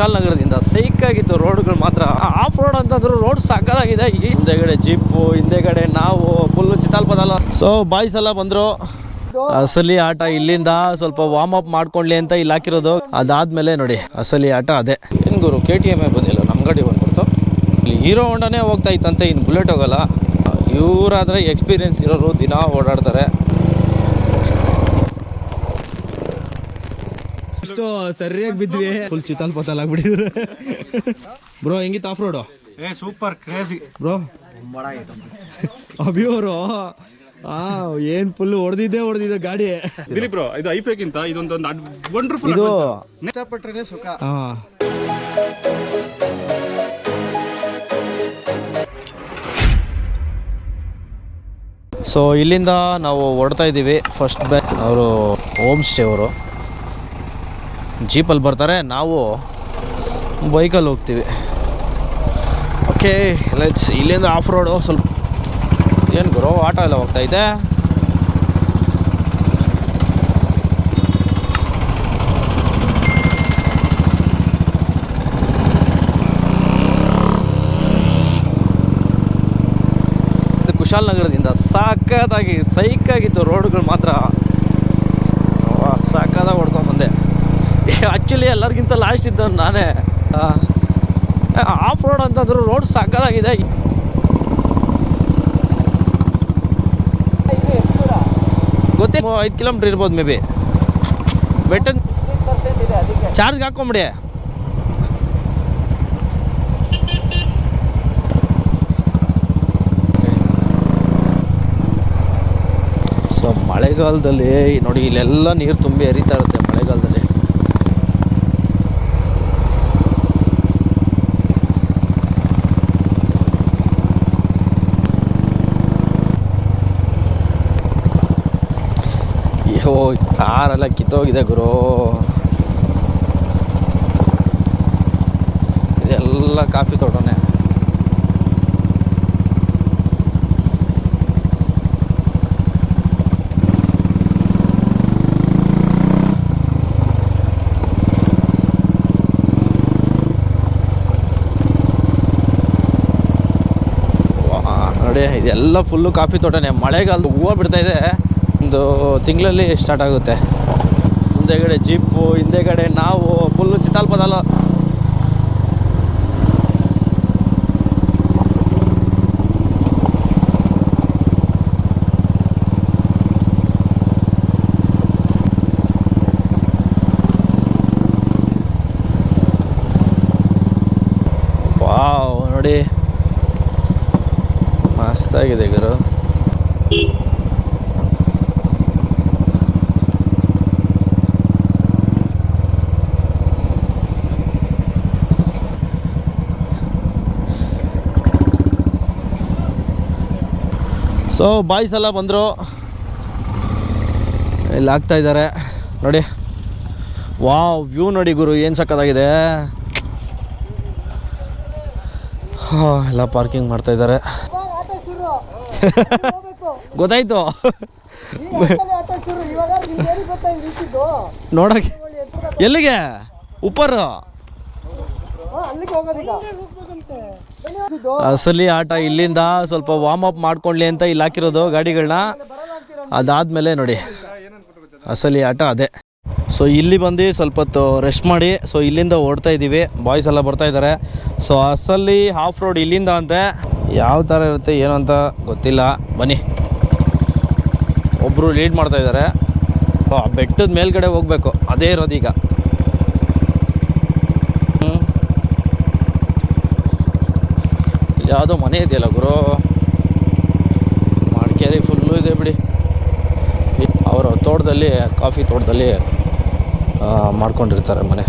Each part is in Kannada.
ಕುಶಾಲನಗರದಿಂದ ಸೈಕ್ ಆಗಿತ್ತು ರೋಡ್ಗಳು ಮಾತ್ರ. ಆಫ್ ರೋಡ್ ಅಂತಂದ್ರೆ ರೋಡ್ ಸಾಕಾಗಿದೆ ಹಿಂದೆಗಡೆ ಜೀಪು ಹಿಂದೆಗಡೆ ನಾವು ಫುಲ್ ಚಿತ್ತಾಲ್ಪದಲ್ಲ. ಸೊ ಬಾಯ್ಸ್ ಎಲ್ಲ ಬಂದ್ರು. ಅಸಲಿ ಆಟ ಇಲ್ಲಿಂದ ಸ್ವಲ್ಪ ವಾರ್ಮ್ ಅಪ್ ಮಾಡ್ಕೊಳ್ಳಿ ಅಂತ ಇಲ್ಲಿ ಹಾಕಿರೋದು. ಅದಾದ್ಮೇಲೆ ನೋಡಿ, ಅಸಲಿ ಆಟ ಅದೇ. ಏನು ಗುರು ಕೆ ಟಿ ಎಂ ಬಂದಿಲ್ಲ ನಮ್ಮ ಗಾಡಿ ಬಂದ್ಬಿಡ್ತು. ಇಲ್ಲಿ ಹೀರೋ ಹೊಂಡನೇ ಹೋಗ್ತಾ ಇತ್ತಂತೆ ಇನ್ನು ಬುಲೆಟ್ ಹೋಗಲ್ಲ. ಇವರಾದರೆ ಎಕ್ಸ್ಪೀರಿಯನ್ಸ್ ಇರೋರು ದಿನ ಓಡಾಡ್ತಾರೆ. ಇಷ್ಟು ಸರಿಯಾಗಿ ಬಿದ್ವಿ ಫುಲ್ ಚಿತ್ತಲ್ ಪತಲ್ ಆಗ್ಬಿಟ್ಟಿದ್ರೆ. ಬ್ರೋ ಹೆಂಗಿತ್ತು ಆಫ್ ರೋಡು ಏ ಸೂಪರ್ ಕ್ರೇಜಿ ಬ್ರೋ ಅಭಿಯವರು ಆ ಏನ್ ಫುಲ್ ಹೊಡೆದಿದ್ದೆ ಹೊಡೆದಿದ್ದೆ ಗಾಡಿ. ದಿಲೀಪ್ ಬ್ರೋ ಇದು ಐಪೇಕ್ಕಿಂತ ಇದೊಂದು ವಂಡರ್ಫುಲ್ ಇದು ಇಷ್ಟಪಟ್ರೆ ಸುಖ. ಹಾ ಸೊ ಇಲ್ಲಿಂದ ನಾವು ಹೊಡ್ತಾ ಇದ್ದೀವಿ. ಫಸ್ಟ್ ಬ್ಯಾಕ್ ಅವರು ಹೋಮ್ ಸ್ಟೇ ಅವರು. ಜೀಪಲ್ಲಿ ಬರ್ತಾರೆ. ನಾವು ಬೈಕಲ್ಲಿ ಹೋಗ್ತೀವಿ. ಓಕೆ ಲೈಟ್ಸ್ ಇಲ್ಲಿಂದ ಆಫ್ ರೋಡು ಸ್ವಲ್ಪ ಏನು ಗುರು ಆಟೋ ಎಲ್ಲ ಹೋಗ್ತಾ ಇದೆ. ಇದು ಕುಶಾಲನಗರದಿಂದ ಸಾಕಾಗಿ ಸೈಕಾಗಿತ್ತು ರೋಡ್ಗಳು ಮಾತ್ರ ಆ್ಯಕ್ಚುಲಿ ಎಲ್ಲರಿಗಿಂತ ಲಾಸ್ಟ್ ಇದ್ದವನು ನಾನೇ. ಆಫ್ ರೋಡ್ ಅಂತಂದ್ರೆ ರೋಡ್ ಸಾಕಾಗಿದೆ. ಗೊತ್ತೇ ಐದು ಕಿಲೋಮೀಟ್ರ್ ಇರ್ಬೋದು ಮೇ ಬಿ ಬೆಟ್ಟ ಚಾರ್ಜ್ಗೆ ಹಾಕೊಂಬಿಡಿ. ಸೊ ಮಳೆಗಾಲದಲ್ಲಿ ನೋಡಿ, ಇಲ್ಲೆಲ್ಲ ನೀರು ತುಂಬಿ ಹರಿತಾ ಇರುತ್ತೆ ಮಳೆಗಾಲದಲ್ಲಿ. ಕಾರೆಲ್ಲ ಕಿತ್ತೋಗಿದೆ ಗುರು. ಇದೆಲ್ಲ ಕಾಫಿ ತೋಟನೇ. ಇದೆಲ್ಲ ಫುಲ್ಲು ಕಾಫಿ ತೋಟನೇ. ಮಳೆಗಾಲದ ಹೂವು ಬಿಡ್ತಾ ಇದೆ. ಒಂದು ತಿಂಗಳಲ್ಲಿ ಸ್ಟಾರ್ಟ್ ಆಗುತ್ತೆ. ಮುಂದೆಗಡೆ ಜೀಪು ಹಿಂದೆಗಡೆ ನಾವು ಫುಲ್ಲು ಚಿತ್ತಾಲ್ಪದಲ್ಲ. ನೋಡಿ. ಮಸ್ತಾಗಿದೆ ಗುರು. ಸೊ ಬಾಯ್ಸ್ ಎಲ್ಲ ಬಂದರು. ಇಲ್ಲಿ ಆಗ್ತಾ ಇದ್ದಾರೆ. ನೋಡಿ. ವಾವ್ ವ್ಯೂ ನೋಡಿ ಗುರು ಏನು ಸಕ್ಕತ್ತಾಗಿದೆ ಹಾ, ಎಲ್ಲ ಪಾರ್ಕಿಂಗ್ ಮಾಡ್ತಾ ಇದ್ದಾರೆ. ಗೊತ್ತಾಯ್ತು. ನೋಡಕ್ಕೆ ಎಲ್ಲಿಗೆ? ಉಪ್ಪರು. ಅಸಲಿ ಆಟ ಇಲ್ಲಿಂದ ಸ್ವಲ್ಪ ವಾರ್ಮ್ ಅಪ್ ಮಾಡ್ಕೊಳ್ಳಿ ಅಂತ ಇಲ್ಲಿ ಹಾಕಿರೋದು ಗಾಡಿಗಳನ್ನ ಅದಾದಮೇಲೆ ನೋಡಿ. ಅಸಲಿ ಆಟ ಅದೇ. ಸೊ ಇಲ್ಲಿ ಬಂದು ಸ್ವಲ್ಪ ಹೊತ್ತು ರೆಸ್ಟ್ ಮಾಡಿ. ಸೊ ಇಲ್ಲಿಂದ ಓಡ್ತಾ ಇದ್ದೀವಿ ಬಾಯ್ಸ್ ಎಲ್ಲ ಬರ್ತಾ ಇದ್ದಾರೆ. ಸೊ ಅಸಲಿ ಹಾಫ್ ರೋಡ್ ಇಲ್ಲಿಂದ ಅಂತೆ. ಯಾವ ಥರ ಇರುತ್ತೆ ಏನು ಅಂತ ಗೊತ್ತಿಲ್ಲ. ಬನ್ನಿ. ಒಬ್ಬರು ಲೀಡ್ ಮಾಡ್ತಾ ಇದ್ದಾರೆ. ಬೆಟ್ಟದ ಮೇಲ್ಗಡೆ ಹೋಗ್ಬೇಕು. ಅದೇ ಇರೋದು ಈಗ ಹ್ಮ್. ಇಲ್ಲಿ ಯಾವುದೋ ಮನೆ ಇದೆಯಲ್ಲ ಗುರು? ಮಡಿಕೇರಿ ಫುಲ್ಲು ಇದೆ ಬಿಡಿ. ಅವರ ತೋಟದಲ್ಲಿ ಕಾಫಿ ತೋಟದಲ್ಲಿ ಮಾಡ್ಕೊಂಡಿರ್ತಾರೆ ಮನೆ.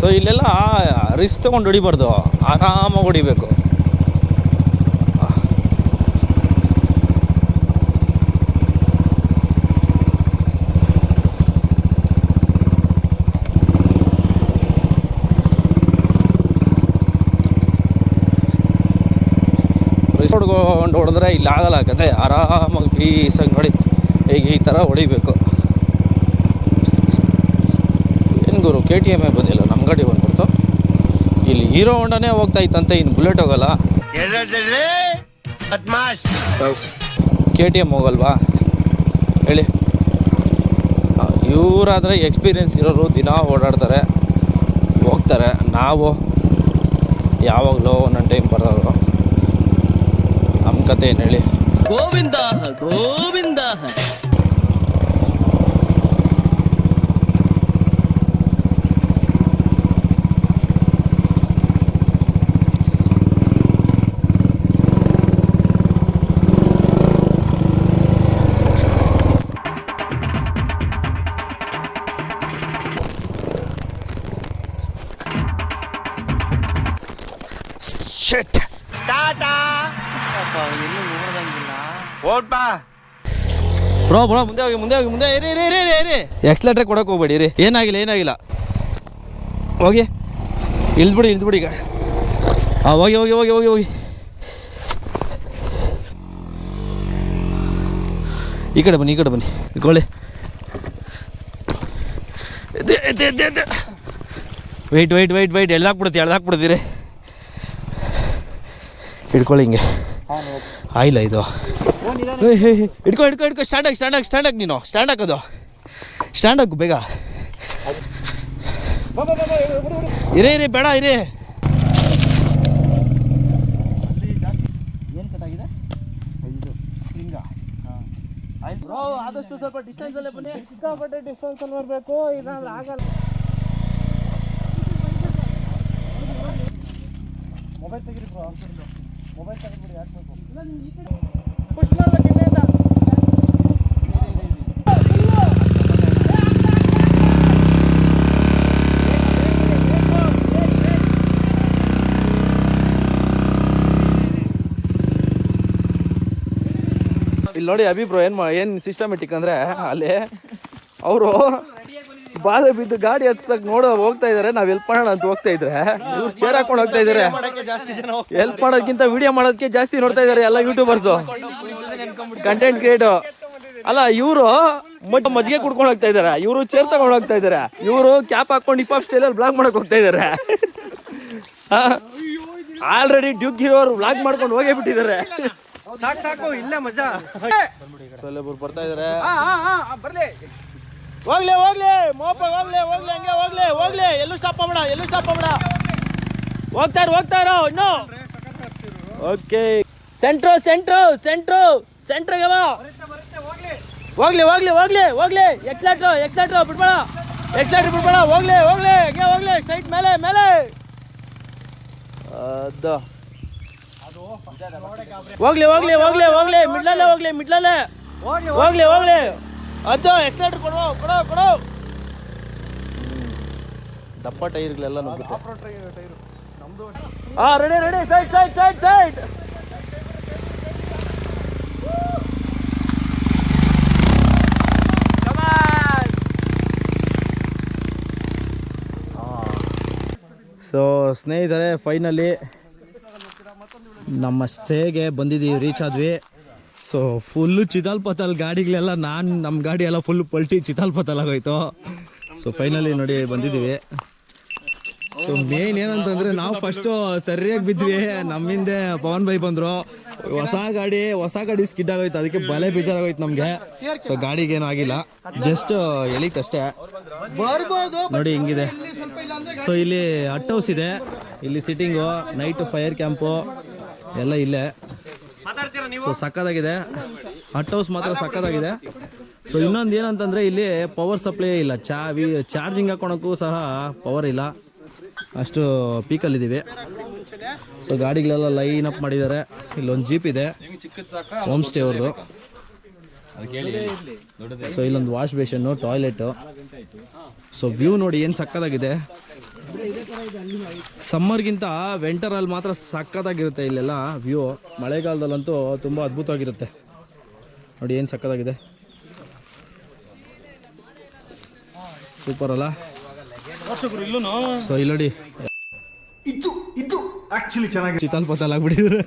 ಸೊ ಇಲ್ಲೆಲ್ಲ ರಿಸ್ಕ್ ತೊಗೊಂಡು ಹೊಡಿಬಾರ್ದು. ಆರಾಮಾಗಿ ಹೊಡಿಬೇಕು. ಹೊಡ್ಕೊಂಡು ಹೊಡೆದ್ರೆ ಇಲ್ಲಿ ಆಗಲ್ಲ ಕತೆ ಆರಾಮಾಗಿ ಪೀಸಾಗಿ ನೋಡಿ. ಈಗ ಈ ಥರ ಹೊಡಿಬೇಕು. ಏನು ಗುರು ಕೆ ಟಿ ಎಂ ಬಂದಿಲ್ಲ ನಮ್ಮ ಗಾಡಿ ಬಂದ್ಬಿಡ್ತು ಇಲ್ಲಿ ಹೀರೋ ಹೊಂಡನೇ ಹೋಗ್ತಾ ಇತ್ತಂತೆ ಇನ್ನು ಬುಲೆಟ್ ಹೋಗಲ್ಲ. ಕೆ ಟಿ ಎಂ ಹೋಗಲ್ವಾ? ಹೇಳಿ. ಇವರಾದರೆ ಎಕ್ಸ್ಪೀರಿಯೆನ್ಸ್ ಇರೋರು ದಿನ ಓಡಾಡ್ತಾರೆ ಹೋಗ್ತಾರೆ. ನಾವು ಯಾವಾಗಲೋ ಒಂದೊಂದು ಟೈಮ್ ಬರೋರು. ನಮ್ಮ ಕತೆ ಏನು ಹೇಳಿ? ಗೋವಿಂದ ಗೋವಿಂದ ಬ್ರೋ ಬ್ರೋ ಮುಂದೆ ಹೋಗಿ ಮುಂದೆ ಹೋಗಿ ಮುಂದೆ ಇರಿ ಇರಿ ಇರಿ ಇರಿ ಇರಿ ಎಕ್ಸ್ಲೇಟ್ರ್ ಕೊಡೋಕೆ ಹೋಗ್ಬೇಡಿ ಇರಿ ಏನಾಗಿಲ್ಲ ಏನಾಗಿಲ್ಲ ಹೋಗಿ ಇಳ್ದ್ಬಿಡಿ ಇಳ್ದ್ಬಿಡಿ ಈಗ ಹಾಂ ಹೋಗಿ ಹೋಗಿ ಹೋಗಿ ಹೋಗಿ ಹೋಗಿ ಈ ಕಡೆ ಬನ್ನಿ ಈ ಕಡೆ ಬನ್ನಿ ಇಟ್ಕೊಳ್ಳಿ ವೆಯ್ಟ್ ವೆಯ್ಟ್ ವೆಯ್ಟ್ ವೆಯ್ಟ್ ಎಳ್ದಾಕ್ಬಿಡುತ್ತೆ ಎಳ್ದಾಕ್ಬಿಡ್ತೀರಿ ಹಿಡ್ಕೊಳ್ಳಿ ಹಿಂಗೆ ಆಯಿಲ್ಲ ಇದು. ಹಿಡ್ಕೊ ಹಿಡ್ಕೊ ಹಿಡ್ಕೊ ಸ್ಟ್ಯಾಂಡ್ ಆಗಿ ಸ್ಟ್ಯಾಂಡ್ ಆಗಿ ಸ್ಟ್ಯಾಂಡ್ ಆಗಿ ನೀನು. ಸ್ಟ್ಯಾಂಡ್ ಹಾಕೋದು ಸ್ಟ್ಯಾಂಡ್ ಹಾಕು ಬೇಗ. ಇರೇ ಇರೇ ಬೇಡ ಇರೇ. ಏನು ಕಟ್ಟಾಗಿದೆ ಆದಷ್ಟು ಸ್ವಲ್ಪ ಡಿಸ್ಟೆನ್ಸ್ ಅಲ್ಲೇ ಬನ್ನಿ. ಸಿಕ್ಕಾಪಟ್ಟೆ ಡಿಸ್ಟೆನ್ಸ್ ಅಲ್ಲಿ ಬರಬೇಕು ಇಲ್ಲ ಆಗಲ್ಲ. ಮೊಬೈಲ್ ತೆಗಿರಿ ಇಲ್ಲಿ ನೋಡಿ ಅಭಿಪ್ರಾಯ ಏನು ಏನು ಸಿಸ್ಟಮೆಟಿಕ್ ಅಂದರೆ ಅಲ್ಲಿ ಅವರು ಬಾಧೆ ಬಿದ್ದು ಗಾಡಿ ಹತ್ಸಕ್ ನೋಡೋ ಹೋಗ್ತಾ ಇದಾರೆ. ನಾವ್ ಹೆಲ್ಪ್ ಮಾಡೋಣ ಅಂತ ಹೋಗ್ತಾ ಇದ್ರೆ. ಇವ್ರು ಚೇರ್ ಹಾಕೊಂಡು ಹೋಗ್ತಾ ಇದಾರೆ. ಹೆಲ್ಪ್ ಮಾಡೋದಕ್ಕಿಂತ ವಿಡಿಯೋ ಮಾಡೋದಕ್ಕೆ ಜಾಸ್ತಿ ನೋಡ್ತಾ ಇದಾರೆ ಎಲ್ಲ ಯೂಟ್ಯೂಬರ್ಸ್ ಕಂಟೆಂಟ್ ಕ್ರಿಯೇಟರ್ ಅಲ್ಲ ಇವರು ಮಜ್ಜಿಗೆ ಕುಡ್ಕೊಂಡು ಹೋಗ್ತಾ ಇದಾರೆ. ಇವರು ಚೇರ್ ತಗೊಂಡು ಹೋಗ್ತಾ ಇದಾರೆ. ಇವರು ಕ್ಯಾಪ್ ಹಾಕೊಂಡು ಹಿಪ್ ಸ್ಟೈಲಲ್ಲಿ ಬ್ಲಾಗ್ ಮಾಡಕ್ ಹೋಗ್ತಾ ಇದಾರೆ. ಆಲ್ರೆಡಿ ಡ್ಯೂಕ್ ಇರೋರು ಬ್ಲಾಗ್ ಮಾಡ್ಕೊಂಡು ಹೋಗೇ ಬಿಟ್ಟಿದ್ದಾರೆ. ಸಾಕು ಸಾಕು ಇಲ್ಲ ಮಜಾ ಬರ್ತಾ ಇದಾರೆ. ಹೋಗ್ಲಿ ಹೋಗ್ಲಿ ಮೋಪ ಹೋಗ್ಲಿ ಹೋಗ್ಲಿ ಹಂಗೆ ಹೋಗ್ಲಿ ಹೋಗ್ಲಿ. ಎಲ್ಲೂ ಸ್ಟಾಪ್ ಆಗ್ಬೇಡ ಎಲ್ಲೂ ಸ್ಟಾಪ್ ಆಗ್ಬೇಡ. ಹೋಗ್ತಾ ಇರು ಹೋಗ್ತಾ ಇರೋ ಇನ್ನು. ಓಕೆ ಸೆಂಟ್ರು ಸೆಂಟ್ರು ಸೆಂಟ್ರು ಸೆಂಟ್ರಿಗೆ ಬಾ. ಹೋಗ್ಲಿ ಹೋಗ್ಲಿ ಹೋಗ್ಲಿ ಹೋಗ್ಲಿ. ಎಕ್ಸಾಟ್ರು ಎಕ್ಸಾಟ್ರು ಬಿಡ್ಬೇಡ ಎಕ್ಸಾಟ್ರು ಬಿಡ್ಬೇಡ ಹೋಗ್ಲಿ ಹೋಗ್ಲಿ ಹಂಗೆ ಹೋಗ್ಲಿ. ಸ್ಟ್ರೈಟ್ ಮೇಲೆ ಮೇಲೆ. ಅದು. ಹೋಗ್ಲಿ ಹೋಗ್ಲಿ ಹೋಗ್ಲಿ ಹೋಗ್ಲಿ. ಮಿಡ್ಲಲ್ಲೇ ಹೋಗ್ಲಿ ಮಿಡ್ಲಲ್ಲೇ ಹೋಗ್ಲಿ. ಹೋಗ್ಲಿ. ಅದು ಎಕ್ಸ್ಲೇಟರ್ ಕೊಡು ಕೊಡು ಕೊಡು. ದಪ್ಪ ಟೈರ್ಗಳೆಲ್ಲ ನುಗ್ಗುತ್ತೆ. ಹಾ ready ready side side side side so ಸ್ನೇಹಿತರೆ ಫೈನಲಿ ನಮ್ಮ ಸ್ಟೇಗೆ ಬಂದಿದ್ದೀವಿ ರೀಚ್ ಆದ್ವಿ ಸೊ ಫುಲ್ಲು ಚಿತಾಲ್ಪತಲ್ ಗಾಡಿಗಳೆಲ್ಲ ನಾನು ನಮ್ಮ ಗಾಡಿ ಎಲ್ಲ ಫುಲ್ ಪಲ್ಟಿ ಚಿತಾಲ್ಪತಲ್ ಆಗೋಯ್ತು ಸೊ ಫೈನಲಿ ನೋಡಿ ಬಂದಿದ್ದೀವಿ. ಸೊ ಮೇನ್ ಏನಂತಂದ್ರೆ ನಾವು ಫಸ್ಟು ಸರಿಯಾಗಿ ಬಿದ್ವಿ. ನಮ್ಮಿಂದೆ ಪವನ್ ಬೈ ಬಂದರು. ಹೊಸ ಗಾಡಿ ಹೊಸ ಗಾಡಿ ಸ್ಕಿಡ್ ಆಗೋಯ್ತು. ಅದಕ್ಕೆ ಬಲೆ ಬೇಜಾರಾಗೋಯ್ತು ನಮಗೆ. ಸೊ ಗಾಡಿಗೇನು ಆಗಿಲ್ಲ. ಜಸ್ಟ್ ಎಳಿತಷ್ಟೇ ನೋಡಿ ಹಿಂಗಿದೆ. ಸೊ ಇಲ್ಲಿ ಹಟ್ ಹೌಸ್ ಇದೆ. ಇಲ್ಲಿ ಸಿಟ್ಟಿಂಗು ನೈಟ್ ಫೈರ್ ಕ್ಯಾಂಪು ಎಲ್ಲ ಇಲ್ಲೇ. ಸೊ ಸಕ್ಕದಾಗಿದೆ ಹಟ್ ಹೌಸ್ ಮಾತ್ರ ಸಕ್ಕದಾಗಿದೆ ಸೊ ಇನ್ನೊಂದು ಏನಂತಂದರೆ ಇಲ್ಲಿ ಪವರ್ ಸಪ್ಲೈ ಇಲ್ಲ. ಚಾ ವಿ ಚಾರ್ಜಿಂಗ್ ಹಾಕೊಳಕ್ಕೂ ಸಹ ಪವರ್ ಇಲ್ಲ. ಅಷ್ಟು ಪೀಕಲ್ಲಿದ್ದೀವಿ ಸೊ ಗಾಡಿಗಳೆಲ್ಲ ಲೈನ್ ಅಪ್ ಮಾಡಿದ್ದಾರೆ. ಇಲ್ಲೊಂದು ಜೀಪ್ ಇದೆ. ಹೋಮ್ ಸ್ಟೇ ಅವ್ರದ್ದು ಸೊ ಇಲ್ಲೊಂದು ವಾಶ್ ಬೇಷನ್ನು ಟಾಯ್ಲೆಟು ಸೊ ವ್ಯೂ ನೋಡಿ ಏನು ಸಕ್ಕದಾಗಿದೆ ಸಮ್ಮರ್ಗಿಂತ ವೆಂಟರಲ್ಲಿ ಮಾತ್ರ ಸಕ್ಕತ್ತಾಗಿರುತ್ತೆ ಇಲ್ಲೆಲ್ಲ ವ್ಯೂ ಮಳೆಗಾಲದಲ್ಲಂತೂ ತುಂಬ ಅದ್ಭುತವಾಗಿರುತ್ತೆ. ನೋಡಿ ಏನು ಸಕ್ಕತ್ತಾಗಿದೆ ಸೂಪರ್ ಅಲ್ಲ? ಸೊ ಇಲ್ಲಿ ನೋಡಿ. ಇದು ಇದು ಆಕ್ಚುಲಿ ಚೆನ್ನಾಗಿ ಚಿತಾಲ್ ಪತಾಲ್ ಆಗ್ಬಿಟ್ಟಿದ್ರೆ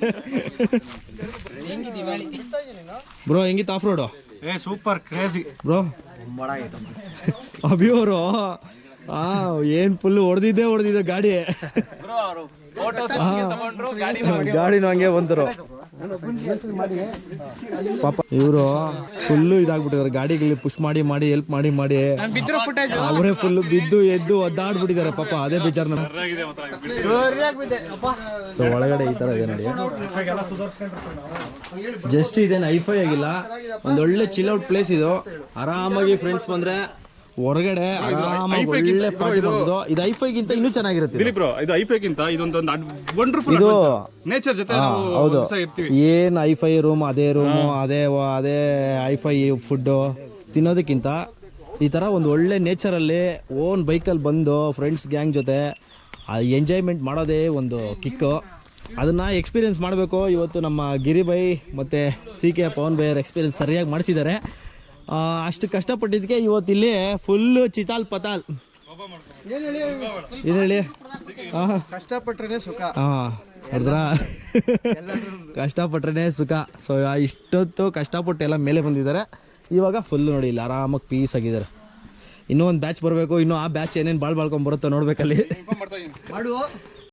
ಬ್ರೋ ಹೆಂಗಿತ್ತು ಆಫ್ ರೋಡು ಏ ಸೂಪರ್ ಕ್ರೇಜಿ ಬ್ರೋ ಅಭಿಯವರು ಆ ಏನ್ ಫುಲ್ ಹೊಡೆದಿದ್ದೆ ಹೊಡೆದಿದ್ದೆ ಗಾಡಿ. ಗಾಡಿ ಹಂಗೆ ಬಂದರು. ಪಾಪ ಇವರು ಫುಲ್ಲು ಇದಾಗ್ಬಿಟ್ಟಿದ್ದಾರೆ ಗಾಡಿಗಳಿಗೆ ಪುಷ್ ಮಾಡಿ ಮಾಡಿ ಹೆಲ್ಪ್ ಮಾಡಿ ಮಾಡಿ. ಅವರೇ ಫುಲ್ ಬಿದ್ದು ಎದ್ದು ಒದ್ದಾಡ್ಬಿಟ್ಟಿದ್ದಾರೆ ಪಾಪ ಅದೇ ಬೇಜಾರ್ ಒಳಗಡೆ ಈ ತರ ಇದೆ ನೋಡಿ. ಜಸ್ಟ್ ಇದೇನು ಐಫೈ ಆಗಿಲ್ಲ. ಒಂದೊಳ್ಳೆ ಚಿಲ್ ಔಟ್ ಪ್ಲೇಸ್ ಇದು. ಆರಾಮಾಗಿ ಫ್ರೆಂಡ್ಸ್ ಬಂದ್ರೆ ಹೊರಗಡೆ ಒಳ್ಳೆ ಪಾರ್ಟಿ ಮಾಡ್ಬೋದು ಇದು ಐಫೈಗಿಂತ ಇನ್ನೂ ಚೆನ್ನಾಗಿರುತ್ತೆ ಇದು. ದಿಲೀಪ್ ಬ್ರೋ ಇದು ವಂಡರ್ಫುಲ್ ನೇಚರ್ ಜೊತೆ ಹೌದು. ಏನು ಐಫೈ ರೂಮ್ ಅದೇ ರೂಮ್ ಅದೇ ಅದೇ ಐಫೈ ಫುಡ್ಡು ತಿನ್ನೋದಕ್ಕಿಂತ ಈ ಥರ ಒಂದು ಒಳ್ಳೆ ನೇಚರಲ್ಲಿ ಓನ್ ಬೈಕಲ್ಲಿ ಬಂದು ಫ್ರೆಂಡ್ಸ್ ಗ್ಯಾಂಗ್ ಜೊತೆ ಎಂಜಾಯ್ಮೆಂಟ್ ಮಾಡೋದೇ ಒಂದು ಕಿಕ್ಕು ಅದನ್ನು ಎಕ್ಸ್ಪೀರಿಯನ್ಸ್ ಮಾಡಬೇಕು. ಇವತ್ತು ನಮ್ಮ ಗಿರಿಬೈ ಮತ್ತು C K Pavan buyer experience ಸರಿಯಾಗಿ ಮಾಡಿಸಿದ್ದಾರೆ. ಅಷ್ಟು ಕಷ್ಟಪಟ್ಟಿದ್ದಕ್ಕೆ ಇವತ್ತು ಇಲ್ಲಿ ಫುಲ್ಲು ಚಿತಾಲ್ ಪತಾಲ್. ಏನು ಹೇಳಿ? ಕಷ್ಟಪಟ್ರೆ ಸುಖ. ಹಾಂ ಕಷ್ಟಪಟ್ರೆ ಸುಖ. ಸೊ ಇಷ್ಟೊತ್ತು ಕಷ್ಟಪಟ್ಟು ಎಲ್ಲ ಮೇಲೆ ಬಂದಿದ್ದಾರೆ. ಇವಾಗ ಫುಲ್ ನೋಡಿ ಇಲ್ಲ ಆರಾಮಾಗಿ ಪೀಸ್ ಆಗಿದ್ದಾರೆ. ಇನ್ನೂ ಒಂದು ಬ್ಯಾಚ್ ಬರಬೇಕು ಇನ್ನೂ ಆ ಬ್ಯಾಚ್ ಏನೇನು ಬಾಳ್ ಬಾಳ್ಕೊಂಡ್ ಬರುತ್ತೋ ನೋಡ್ಬೇಕಲ್ಲಿ. ಮಾಡುವ